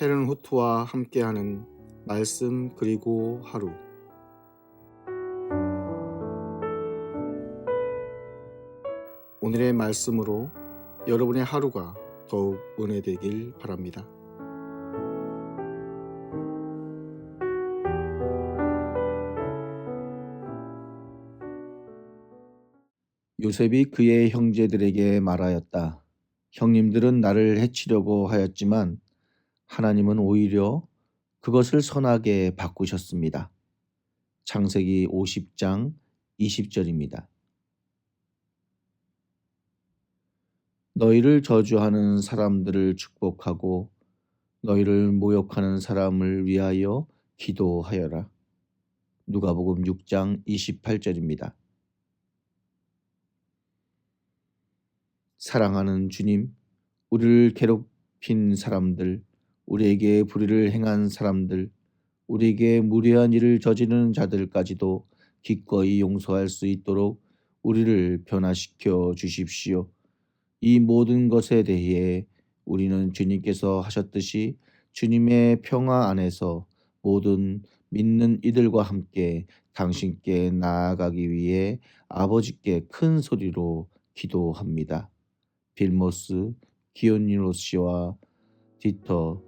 헤른 후트와 함께하는 말씀 그리고 하루 오늘의 말씀으로 여러분의 하루가 더욱 은혜되길 바랍니다. 요셉이 그의 형제들에게 말하였다. 형님들은 나를 해치려고 하였지만 하나님은 오히려 그것을 선하게 바꾸셨습니다. 창세기 50장 20절입니다. 너희를 저주하는 사람들을 축복하고 너희를 모욕하는 사람을 위하여 기도하여라. 누가복음 6장 28절입니다. 사랑하는 주님, 우리를 괴롭힌 사람들, 우리에게 불의를 행한 사람들, 우리에게 무례한 일을 저지르는 자들까지도 기꺼이 용서할 수 있도록 우리를 변화시켜 주십시오. 이 모든 것에 대해 우리는 주님께서 하셨듯이 주님의 평화 안에서 모든 믿는 이들과 함께 당신께 나아가기 위해 아버지께 큰 소리로 기도합니다. 빌모스 기오니로시와 디터